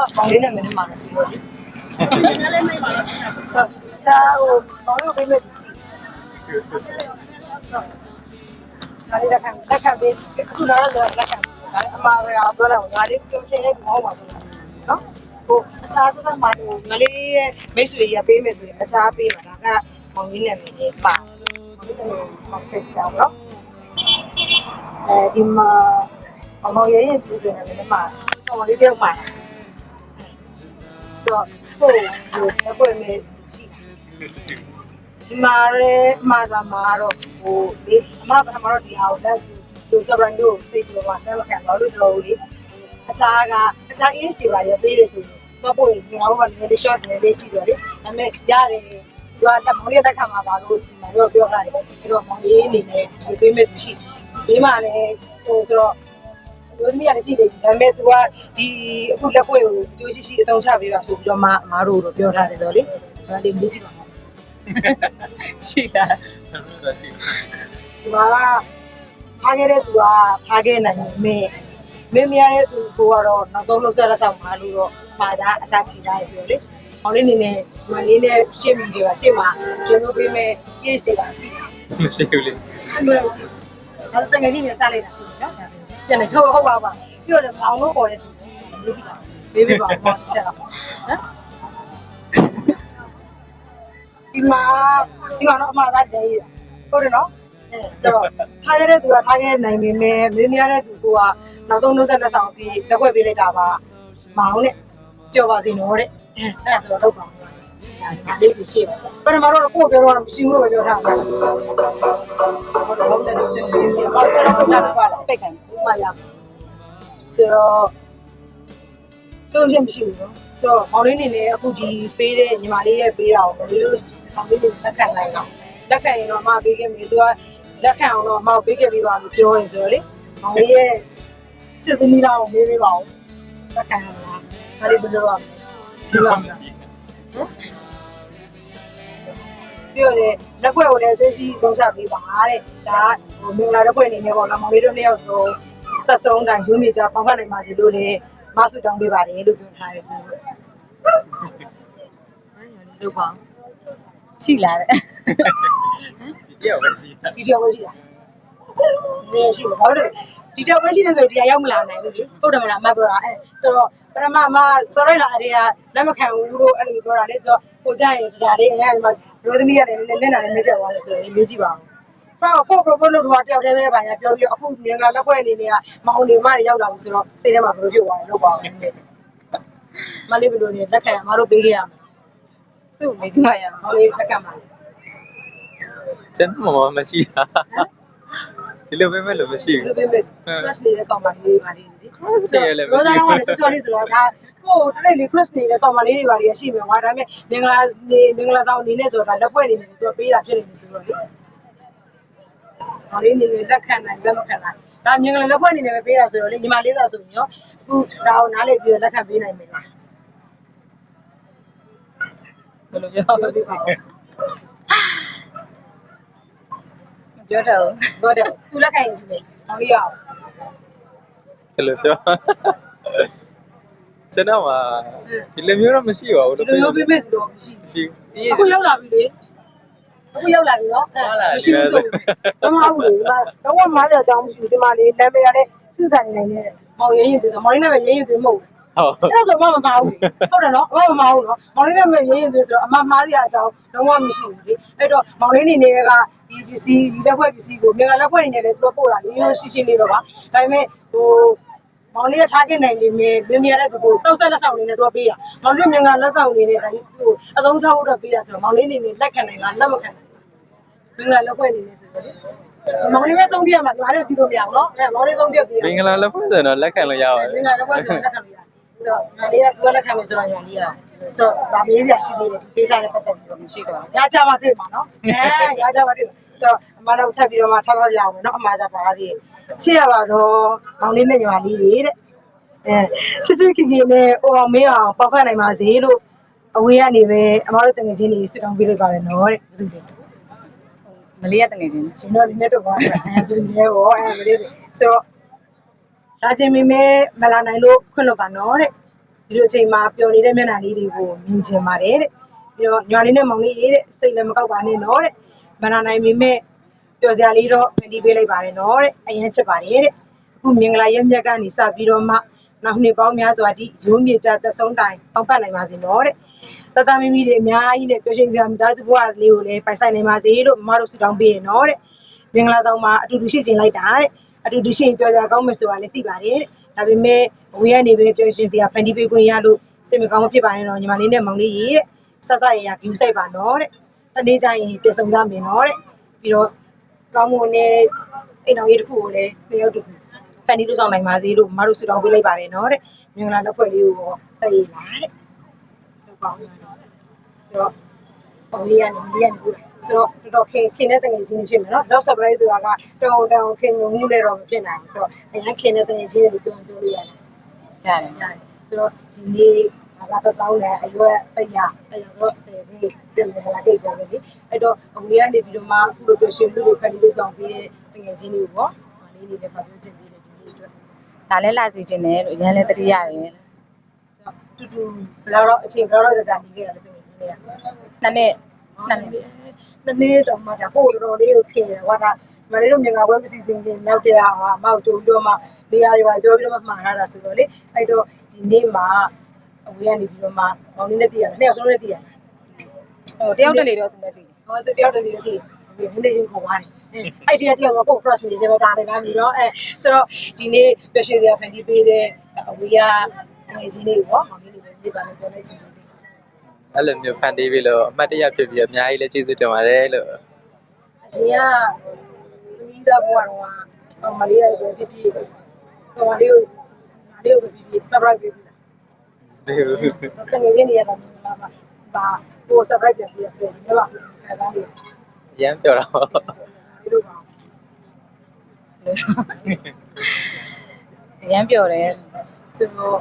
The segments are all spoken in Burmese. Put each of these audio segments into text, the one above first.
ကိုကပေါင်းလေးနဲ့မင်းမှာလို့ဆိုလို့လေလည်းလည်းနိုင်ပါလားချာဟိုပေါင်းလို့ပြမယ်ငါလေးလက်ခံလက်ခံပြီးအခုတော့လက်ခံအမှားရအောင်ပြောတော့ငါလေးပြောချင်းလေးမဟုတ်ပါဘူးနော်ဟိုအခြားသက်မှဟိုငါလေးရဲ့မိတ်ဆွေကြီးကပေးမယ်ဆိုရင်အခြားပေးမှာဒါကပေါင်းလေးနဲ့မင်းလေးပါပေါင်းဖြစ်ကြအောင်နော်အဲဒီမှာအမောင်ရဲ့ရဲ့ပြည်တယ်လည်းမှာဟိုလေးတယောက်မှာတော့ ဟိုဟိုအကွေမေရှိဒီမှာလည်းအမသာမှာတော့ဟိုဒီအမပထမတော့ဒီအောင်လက်သူစပရန်တို့သိပြီးတော့တက်မခံတော့လို့ဆိုလို့လေအခြားကအခြား age တွေပါရပေးတယ်ဆိုတော့ပို့ရင်ငါတို့ကလည်း short လည်းလေးရှိတယ်လေဒါပေမဲ့ရတယ်သူကတက်မောင်လေးတက်ခံမှာပါလို့ဒီမှာတော့ပြောတာတယ်အဲ့တော့မောင်လေးအနေနဲ့ဒီပေးမဲ့သူရှိတယ်ဘေးမှာလည်းဟိုဆိုတော့ လူသမီးကလည်းရှိနေပြီဒါပေမဲ့ तू ကဒီအခုလက်ပွေကိုကြိုးရှိရှိအသုံးချပေးပါဆိုပြီးတော့မအမားတို့တော့ပြောထားတယ်ဆိုတော့လေဒါလေးမြည်ကြည့်ပါမယ်ရှိလားရှိဒီမှာကထားခဲ့တဲ့သူကထားခဲ့နိုင်မေမင်းမရတဲ့သူကိုကတော့နောက်ဆုံးလို့ဆက်လက်ဆောင်ပါလို့တော့မှာဒါအစားချီလိုက်ဆိုတော့လေဟောင်းလေးနေနဲ့မလေးနဲ့ရှေ့မီတွေကရှေ့မှာကျင်းလို့ပေးမဲ့ case တွေကရှိတယ်မရှိဘူးလေအဲ့လိုရှိတယ်ဒါတကယ်ကြီးနေစားလိုက်တာဖြစ်နော်ဒါ ပြန်နေဟုတ်ဟုတ်ပါပါပြီးတော့မောင်လို့ပေါ်တဲ့သူလေးကြည့်ပါဘေးဘေးပါတော့ချက်တော့ဟမ်ဒီမှာဒီမှာတော့အမှားသားတည်းဟုတ်တယ်နော်အဲဆိုတော့ထားခဲ့တဲ့သူကထားခဲ့နိုင်ပေမဲ့မင်းများတဲ့သူကနောက်ဆုံးနှုတ်ဆက်လက်ဆောင်ပြီးလက်ွက်ပေးလိုက်တာပါမောင်နဲ့ပြောပါစီနော်တဲ့အဲအဲ့ဒါဆိုတော့တော့ပါ ဒါလေးကိုရှိပါပထမတော့ကိုပြောတော့မရှိဘူးလို့ပြောထားတယ်ဟုတ်တယ်ဟုတ်တယ်စင်စင်စင်ဘာလို့ကျွန်တော်ပြတာပါလဲပိတ်ခံမရဆိုတော့ကျုံချင်းမရှိဘူးနော်ဆိုတော့မောင်လေးနေနဲ့အခုဒီပေးတဲ့ညီမလေးရဲ့ပေးတာကိုဒီလိုမောင်လေးကိုလက်ခံလိုက်တော့လက်ခံရင်တော့အမပေးခဲ့ပြီသူကလက်ခံအောင်တော့အမပေးခဲ့ပြီးပါလို့ပြောရင်ဆိုတော့လေမောင်လေးရဲ့စစ်သမီးတော်ကိုမေးပေးပါဦးလက်ခံရမလားဒါလေးဘယ်လိုရမလဲဒီပါ မလားပြောတယ်လက်ွက်ကိုလည်းသိရှိသုံးချပေးပါတဲ့ဒါဟိုမင်္ဂလာလက်ွက်အနေနဲ့ပေါ့နော်မောင်လေးတို့နှစ်ယောက်ဆိုသက်ဆုံးတိုင်းရုံးမြေကြပေါင်းဖက်နိုင်ပါစေလို့လည်းမဆုတောင်းပေးပါတယ်လို့ပြောထားရစီဟမ်ညာလေးလုပ်ပါရှိလားတဲ့ဒီရောက်ပဲရှိတာဒီကြောက်ပဲရှိတာနေရှိတယ်ဘာလို့လဲ ဒီကြောက်ပဲရှိနေဆိုရင်ဒီရောက်မလာနိုင်ဘူးလေဟုတ်တယ်မလားမပြောတာအဲဆိုတော့ပရမမစောရိုက်လာအရေကလက်မခံဘူးလို့အဲ့လိုပြောတာလေဆိုတော့ကိုကြရင်ဒါလေးအဲ့ဒီမှာရိုးသမီးရတယ်နည်းနည်းနာလေးမြတ်သွားလို့ဆိုရင်မေးကြည့်ပါဦးဆောက်ကိုကိုကိုလို့တော့တယောက်တည်းပဲပါညာပြောပြီးအခုငင်္ဂလာလက်ဖွဲ့အနေနဲ့ကမောင်နေမတွေရောက်လာပြီဆိုတော့စိတ်ထဲမှာဘယ်လိုဖြစ်သွားလဲလို့ပါဦးမလေးဘယ်လိုနေလက်ခံမတို့ပေးခဲ့ရမယ်သူ့မေးကြည့်ရအောင်မောင်လေးလက်ခံပါကျွန်တော်မမရှိတာ ဒီလိုပဲမဲ့လို့မရှိဒီဘူးပေးမဲ့ crush နေတဲ့ကောင်မလေးပါလေးလေ Crush နေရလည်းမရှိဘူးရောသားကချောလေးဆိုတော့ဒါကိုယ်တလေးလေး crush နေတဲ့ကောင်မလေးတွေပါလေးရှိမယ်ကွာဒါပေမဲ့မင်္ဂလာနေမင်္ဂလာဆောင်အနေနဲ့ဆိုတော့လက်ဖွဲ့နေနေသူကပေးတာဖြစ်နေတယ်ဆိုတော့လေဟောလေးနေနေလက်ခံနိုင်လက်မခံနိုင်ဒါမင်္ဂလာလက်ဖွဲ့နေနေပဲပေးတာဆိုတော့လေညီမလေးသာဆိုရင်ရောအခုဒါကိုနားလေပြီးတော့လက်ခံပေးနိုင်မယ်လားဘယ်လိုပြောပြော ပြပါဦးပြောတော့ဟုတ်တယ်သူလက်ခံရင်ဒီမယ်မောင်လေးရအောင်ဒီလိုပြောကျွန်တော်ကဒီလိုမျိုးတော့မရှိပါဘူးဒီလိုမျိုးပေးမဲ့သူတော့မရှိဘူးမရှိဘူးအခုရောက်လာပြီလေအခုရောက်လာပြီနော်မရှိဘူးဆိုတော့မဟုတ်ဘူးလေတော့မမားတဲ့အကြောင်းမရှိဘူးဒီမှာလေလမ်းမေးရတဲ့စုစံနေနေမောင်ရင်းရင်သူမောင်ရင်းနဲ့ပဲရင်းရင်သူမဟုတ် ဟုတ်ဘူးအဲ့ဒါဆိုမမမားဘူးဟုတ်တယ်နော်အမမမားဘူးနော်မောင်ရင်းနဲ့ပဲရင်းရင်သူဆိုတော့အမမားစရာအကြောင်းလုံးဝမရှိဘူးလေအဲ့တော့မောင်ရင်းနေနေကဒီပစ္စည်းဒီလက်ဖွဲ့ပစ္စည်းကိုမင်္ဂလာလက်ဖွဲ့နေနေလည်းသူပို့တာရိုးရိုးရှင်းရှင်းလေးပဲပါဒါပေမဲ့ဟိုမောင်လေးကထားခဲ့နိုင်နေမယ်မင်းမရတဲ့သူကိုတောက်ဆက်လက်ဆောင်နေနဲ့သူကပေးတာမောင်လေးမင်္ဂလာလက်ဆောင်နေနဲ့ဒါသူ့ကိုအသုံးချဖို့တော့ပေးတာဆိုတော့မောင်လေးနေနေလက်ခံနိုင်လားလက်မခံနိုင်ဘူးမင်္ဂလာလက်ဖွဲ့နေနေဆိုတော့လေမောင်လေးပဲဆုံးပြရမှာငါလည်းကြည့်လို့မရအောင်နော်အဲမောင်လေးဆုံးပြပြရမင်္ဂလာလက်ဖွဲ့ဆိုတော့လက်ခံလို့ရပါတမယ်င်္ဂလာလက်ဖွဲ့ဆိုလက်ခံလို့ရတယ် ဆိုတော့ငါလေးကသူကလက်ခံမယ်ဆိုတော့ညာလေးရဆိုတော့ဗာမေးစရာရှိသေးတယ်ဒီကိစ္စနဲ့ပတ်သက်ပြီးတော့မရှိတော့ရကြမှာတွေ့မှာနော်အဲရကြမှာတွေ့ဆိုတော့အမတို့ထပ်ပြီးတော့မှထပ်ဖတ်ပြအောင်မယ်နော်အမသာပါစီချစ်ရပါတော့မောင်လေးနဲ့ညီမလေးတွေတဲ့အဲချစ်ချစ်ခင်ခင်နဲ့အိုအောင်မင်းအောင်ပေါက်ဖက်နိုင်ပါစေလို့အဝေးကနေပဲအမတို့တငယ်ချင်းတွေဆွတောင်းပေးလိုက်ပါတယ်နော်တဲ့ဘယ်သူလဲမလေးရတငယ်ချင်းရှင်တို့ဒီနေ့တော့ပါအဲဘယ်သူလဲဟောအဲမလေးဆိုတော့ ဒါချင်းမိမဲမလာနိုင်လို့ခွင့်လွတ်ပါနော်တဲ့ဒီလိုအချိန်မှာပျော်နေတဲ့မျက်နှာလေးတွေကိုမြင်ချင်ပါတယ်တဲ့ပြီးတော့ညီမလေးနဲ့မောင်လေးရေးတဲ့စိတ်လည်းမကောက်ပါနဲ့နော်တဲ့မလာနိုင်မိမဲပျော်စရာလေးတော့ဖန်တီးပေးလိုက်ပါတယ်နော်တဲ့အရင်ချစ်ပါတယ်တဲ့အခုမင်္ဂလာရက်မြတ်ကနေစပြီးတော့မှနောက်နှစ်ပေါင်းများစွာဒီရိုးမြေကြသက်ဆုံးတိုင်ပေါက်ပတ်နိုင်ပါစေနော်တဲ့တတမီမီတွေအများကြီးနဲ့ပျော်ရွှင်စရာမိသားစုဘဝလေးကိုလည်းပိုင်ဆိုင်နိုင်ပါစေလို့မမတို့ဆုတောင်းပေးရနော်တဲ့မင်္ဂလာဆောင်မှာအတူတူရှိကျင်လိုက်တာတဲ့ အတူတူရှိရင်ပျော်စရာကောင်းမယ်ဆိုတာလည်းသိပါတယ်တဲ့ဒါပေမဲ့ဝေးရနေပဲပျော်ရွှင်စရာဖန်တီးပေးခွင့်ရလို့စိတ်မကောင်းမဖြစ်ပါနဲ့တော့ညီမလေးနဲ့မောင်လေးရေတဲ့ဆက်ဆက်ရရဂူးဆိုင်ပါနော်တဲ့တနေ့ကျရင်ပြေဆုံးကြမယ်နော်တဲ့ပြီးတော့ကောင်းမွန်တဲ့အိမ်တော်ရေးတစ်ခုကိုလည်းနှစ်ယောက်တူဖန်တီးလို့ဆောင်နိုင်ပါစေလို့မမတို့ဆုတောင်းပေးလိုက်ပါတယ်နော်တဲ့မင်္ဂလာလက်ဖွဲ့လေးကိုတော့တိုက်ရလားတဲ့ဆုတောင်းပါနော်ဆိုတော့ဟိုလေးရနေလေးရနေဘူး ဆိုတော့တော်တော်ခင်ခင်တဲ့တငယ်ချင်းတွေဖြစ်မယ်နော် love surprise ဆိုတာကတောင်းတောင်းခင်ငုံမှုလည်းတော့မဖြစ်နိုင်ဘူးဆိုတော့အရင်ခင်တဲ့တငယ်ချင်းတွေပြောပြောလို့ရတယ်ရတယ်ရတယ်ဆိုတော့ဒီနေ့ငါကတော့တောင်းတယ်အရွယ်တရတရဆိုတော့ဆယ်ပြီးပြင်မလာခဲ့ပြောပဲလေအဲ့တော့ဟိုလေးကနေပြီးတော့မှအခုလိုပြောရှင်လူတွေဖန်တီးလို့ဆောင်ပြီးတဲ့တငယ်ချင်းတွေပေါ့ဟာလေးတွေလည်းပြောချင်သေးတယ်ဒီနေ့အတွက်ဒါလည်းလာစီခြင်းနဲ့လို့ရန်လည်းတတိရတယ်ဆိုတော့တူတူဘယ်တော့အချိန်ဘယ်တော့ကြာကြာနေခဲ့ရလဲတငယ်ချင်းတွေကနှစ်နှစ်နည်းနည်း နည်းနည်းတော့မှဒါပို့တော်တော်လေးကိုခင်ရဟောဒါမလေးတို့မြင်ငါပွဲမစီစဉ်ခင်နောက်တရားဟာမောက်ကြုံပြီးတော့မှနေရာတွေပါပြောပြီးတော့မှမှားရတာဆိုတော့လေအဲ့တော့ဒီနေ့မှာအဝေးကနေပြီးတော့မှမောင်လေးနဲ့တည်ရတယ်နှစ်ယောက်ဆုံးနဲ့တည်ရတယ်ဟိုတယောက်တလေတော့သူနဲ့တည်ဟောတယောက်တည်းတည်တယ်ဒီနေ့ချင်းခေါ်ပါတယ်အဲ့ဒီတယောက်ကကို cross နေတယ်ဒါလည်းကားပြီးတော့အဲဆိုတော့ဒီနေ့ပျော်ရွှင်စရာဖန်တီးပေးတဲ့အဝေးကငွေချင်းလေးပေါ့မောင်လေးတွေပဲပြပါလို့ပြောလိုက်ချင်တယ် အဲ့လိုမျိုးဖန်တီးပြီးလို့အမှတ်တရဖြစ်ပြီးအများကြီးလည်းကျေးဇူးတင်ပါတယ်လို့အရင်ကသမီးသားဘွားတော့ကမလေးရပဲဖြစ်ဖြစ်ဟိုမလေးကိုမလေးကိုဖြစ်ဖြစ် surprise ပေးပြီလားဒီလိုတကယ်ချင်းနေရတာမင်္ဂလာပါဘာကို surprise ပြပြီးဆိုရင်ဒီမှာခံစားနေရမ်းပြောတော့ဒီလိုပါရန်ပြောတယ်ဆိုတော့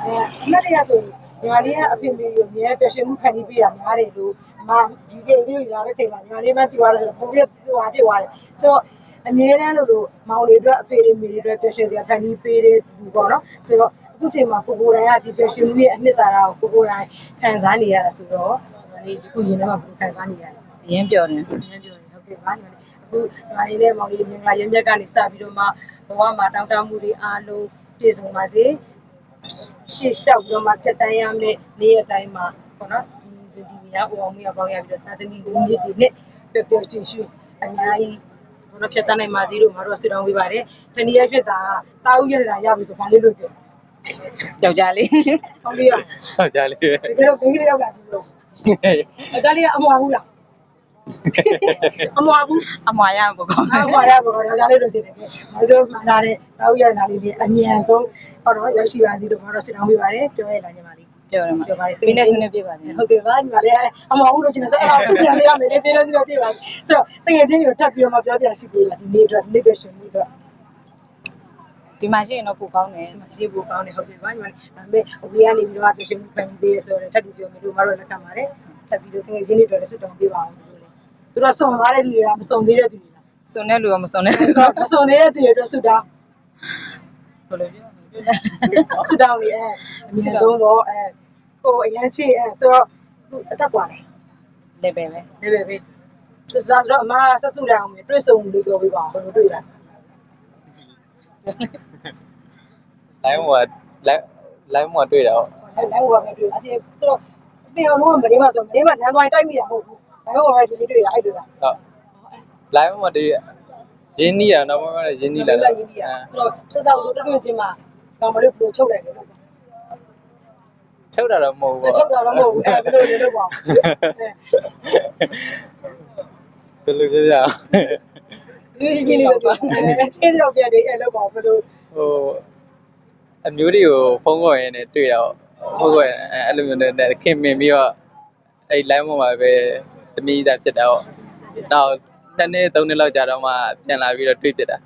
အဲအမတ်ရဆို ညီမလေးကအဖေမေကိုအများပြရှင်မှုခံပြီးပြရများတယ်လို့အမဒီကိလေးကိုလာတဲ့ချိန်မှာညီမလေးမသိသွားတယ်ပုံပြပြသွားပြသွားတယ်ဆိုတော့အမြဲတမ်းလို့လို့မောင်လေးအတွက်အဖေလေးမေလေးအတွက်ပြရှင်စရာခံပြီးပေးတဲ့သူပေါ့နော်ဆိုတော့အခုချိန်မှာကိုကိုတိုင်းကဒီပြရှင်မှုရဲ့အနှစ်သာရကိုကိုကိုတိုင်းခံစားနေရတာဆိုတော့ညီမလေးဒီခုရင်ထဲမှာဘယ်ခံစားနေရလဲရန်ပြောတယ်။ညပြောရင်ဟုတ်ကဲ့ပါညီမလေးအခုညီမလေးနဲ့မောင်လေးမင်္ဂလာရမြက်ကနေစပြီးတော့မှဘဝမှာတောင်းတမှုတွေအားလုံးပြည့်စုံပါစေ။ ရှေ့လျှောက်ပြီးတော့မှဖြတ်တန်းရမယ့်နေ့ရက်တိုင်းမှာပေါ့နော်ဒီဒီဒီများအောင်မရပေါင်းရပြီးတော့သာသမီလူမြစ်တွေနဲ့ပျော်ပျော်ရွှင်ရွှင်အများကြီးဘောနော်ဖြတ်တန်းနိုင်ပါစေလို့ငါတို့ဆွတောင်းပေးပါတယ်။တနည်းအားဖြင့်ဒါတာဦးရတာရပြီဆိုဘာလေးလို့ချင်ယောက်ျားလေး။ဟောင်းလေးရဟုတ်ကြလေတကယ်တော့ဘင်းကလေးရောက်လာပြီလို့အကြလေးကအမွာဘူးလား အမွာဘူးအမွာရမှာပေါ့ကောင်းအမွာရပါတော့ဒါလေးလို့ရှိတယ်။ငါတို့မှန်တာတဲ့တောက်ရနာလေးလေးအမြန်ဆုံးဟောတော့ရရှိပါစေလို့ငါတို့စစ်တောင်းပေးပါတယ်ပြောရလာညီမလေးပြောတယ်မှာပြောပါတယ်ဒီနေ့ဆွေးနွေးပြပါသေးတယ်ဟုတ်ကဲ့ပါညီမလေးအမွာဘူးလို့ရှင်ဆိုအဲ့တော့စုပြန်ပြရမယ်လေပြလို့စီတော့ပြပါဆိုတော့တကယ်ချင်းတွေကိုထပ်ပြီးတော့မှပြောပြရှိသေးလားဒီနေ့အတွက်ဒီနေ့ပဲရှင်ပြီးတော့ဒီမှာရှိရင်တော့ပိုကောင်းတယ်ဒီမှာရှိဖို့ကောင်းတယ်ဟုတ်ကဲ့ပါညီမလေးဒါပေမဲ့အဝေးကနေပြီးတော့ပြရှင်မှုဖန်ပြီးပေးရဆိုတော့ထပ်ပြီးပြောမယ်လို့ငါတို့လက်ခံပါတယ်ထပ်ပြီးတော့တကယ်ချင်းတွေအတွက်စစ်တောင်းပေးပါအောင်လို့လေ သူတို့စုံသွားတဲ့လူတွေကမစုံသေးတဲ့သူတွေလား စုံတဲ့လူကမစုံတဲ့လူ မစုံသေးတဲ့သူတွေအတွက်စစ်တောင်း ဘယ်လိုပြော ဆူတောင်းနေအဲအမြင်ဆုံးတော့အဲဟိုအရန်ချစ်အဲဆိုတော့သူအသက်กว่าတယ် လဲပဲပဲ လေပဲပဲသူစားဆိုတော့အမဆက်စုလိုက်အောင်မယ်တွေ့ဆုံလို့ပြောပေးပါဘယ်လိုတွေ့လဲ လိုင်းမှာလိုင်းလိုင်းမှာတွေ့တာဟုတ် လမ်းလမ်းကပဲတွေ့အပြင်ဆိုတော့အပြင်အောင်တော့မလေးမဆိုမလေးမလမ်းသွားတိုက်မိတာမဟုတ် ဘူးလမ်းကပဲဒီလေးတွေ့ရအဲ့တွေ့လားဟုတ်လိုင်းမှာဒီရင်းနှီးရတော့မမရင်းနှီးလာလိုက်ရင်းကြီးอ่ะဆိုတော့ဆက်တော့ဆိုတွေ့ချင်းမှာကောင်မလေးဘယ်လိုချုပ်လိုက်လဲလို့ချုပ်တာတော့မဟုတ်ဘူးချုပ်တာတော့မဟုတ်ဘူးအဲဘယ်လိုလဲလို့ပေါ့ဘယ်လိုပြောရအောင်ဒီချင်းလေးတော့ချင်းတော့ပြန်နေအဲ့လို့ပေါ့ဘယ်လိုဟိုအမျိုးတွေကိုဖုန်းခေါ်ရင်းနဲ့တွေ့တာဟုတ်ဟုတ်အဲ့လိုမျိုးနဲ့ခင်မင်ပြီးတော့အဲ့ line ပေါ်မှာပဲ သမီးသားဖြစ်တာပေါ့နောက်နှစ်နှစ်သုံးနှစ်လောက်ကြာတော့မှပြန်လာပြီးတော့တွေ့ဖြစ်တာ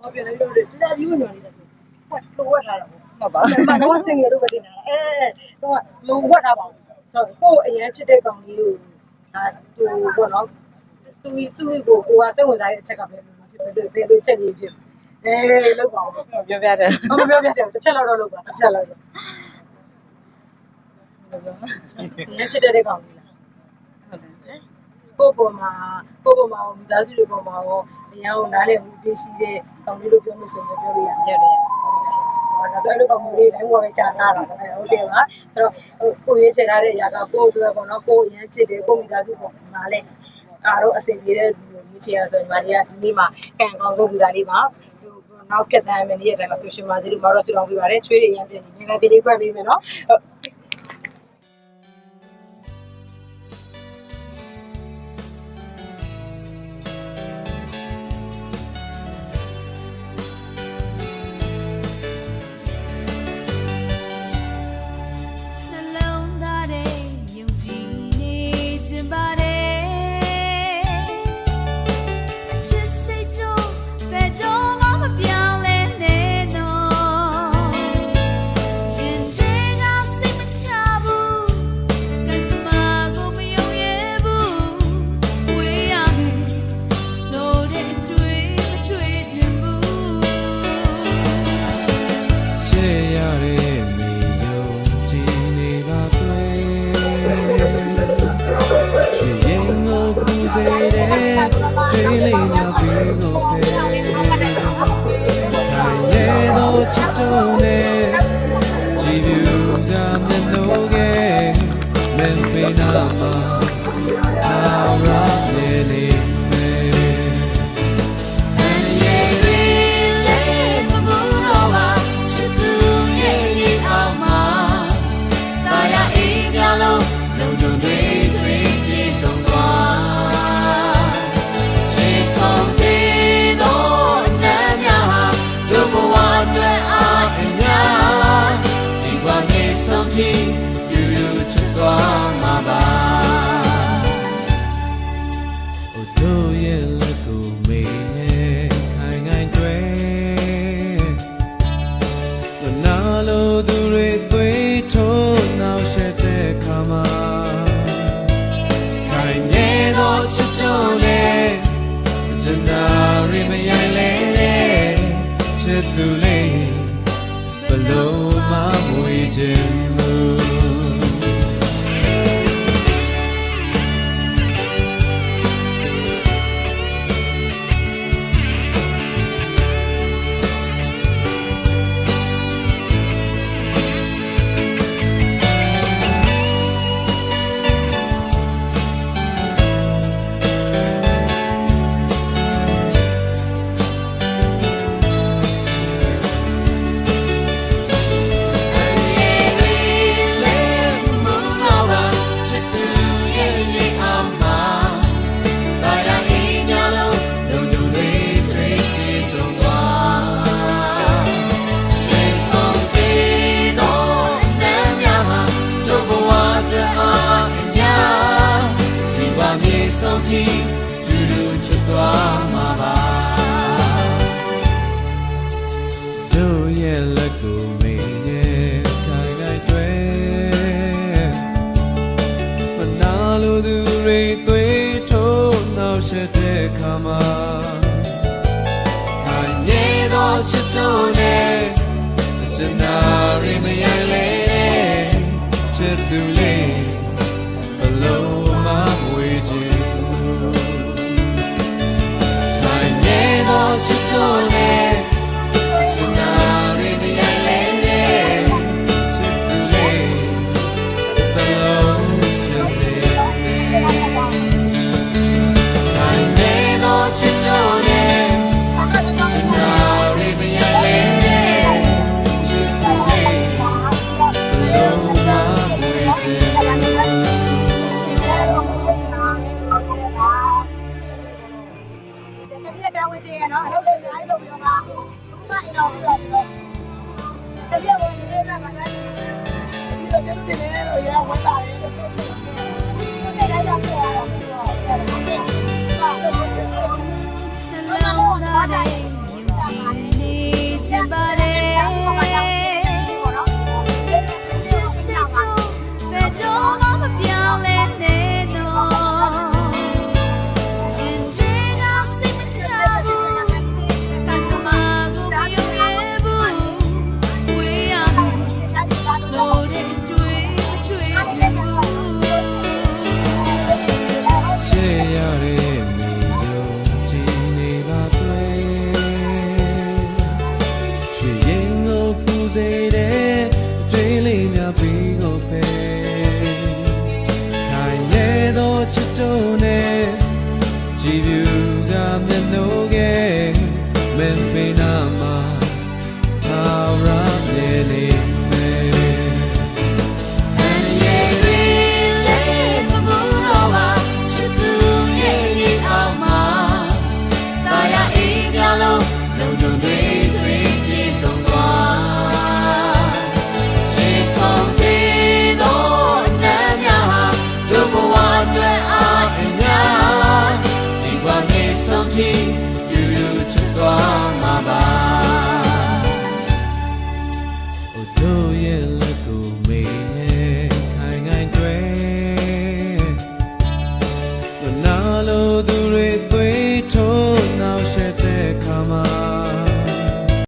ဟောပြန်လို့တယ်ဒါကြီးဝင်နေတယ်ဆိုဟောလိုဝတ်ထားတာပေါ့ဟုတ်ပါမတော့စင်ရလို့မတင်တာအဲတော့လုံဝတ်ထားပါဘူးဆိုတော့ကိုယ်အရင်ချစ်တဲ့ကောင်လေးကိုဒါသူပေါ့နော်သူသူကိုကိုကစိတ်ဝင်စားတဲ့အချက်ကပဲဖြစ်ဖြစ်ဘယ်လိုချက်ကြီးဖြစ်အဲလောက်ပါဘူးပြောပြတယ်မပြောပြတယ်တစ်ချက်လောက်တော့လောက်ပါတစ်ချက်လောက်တော့အရင်ချစ်တဲ့ကောင်လေးလားဟုတ်တယ် ကိုယ့်ပေါ်မှာကိုယ့်ပေါ်မှာမိသားစုတွေပေါ်မှာရောအရင်ကနားလည်မှုပြည့်ရှိတဲ့ကောင်လေးလို့ပြောလို့ဆိုရင်ပြောလို့ရတယ်ပြောရတယ်ဟောတော့အဲ့လိုကောင်မျိုးလေးတိုင်းဝယ်ပဲရှာလာတာပေါ့ဟုတ်တယ်ပါဆိုတော့ကိုရေးချင်ထားတဲ့အရာကကိုယ့်အတွက်ပေါ့နော်ကိုယ်အရင်ချစ်တယ်ကိုမိသားစုပေါ်မှာလဲအားတော့အစီအပြေတဲ့လူမျိုးချင်ရဆိုရင်မာရီကဒီနေ့မှာကံကောင်းဆုံးလူသားလေးပါနောက်ကတည်းကမင်းရဲ့အတိုင်းမှာပြရှင်ပါစေလို့မတော်ဆူတောင်းပေးပါတယ်ချွေးတွေရမ်းပြနေငယ်ငယ်လေးလေးပွက်လေးမယ်နော်နှ တွေ့လိမ့်များပြီးကိုပဲခိုင်ရဲ့တော့ချစ်တော့နဲ့ကြည်ပြူတာမျက်နှာကမင်းမေနာမှာ သူလေးဘလို့မမွေခြင်း ရဲ့လက်ကိုမေးနေခိုင်ခိုင်တွေ့မနာလိုသူတွေသွေးထိုးနောက်ဆက်တဲ့ခါမှာခိုင်နေသောချစ်တို့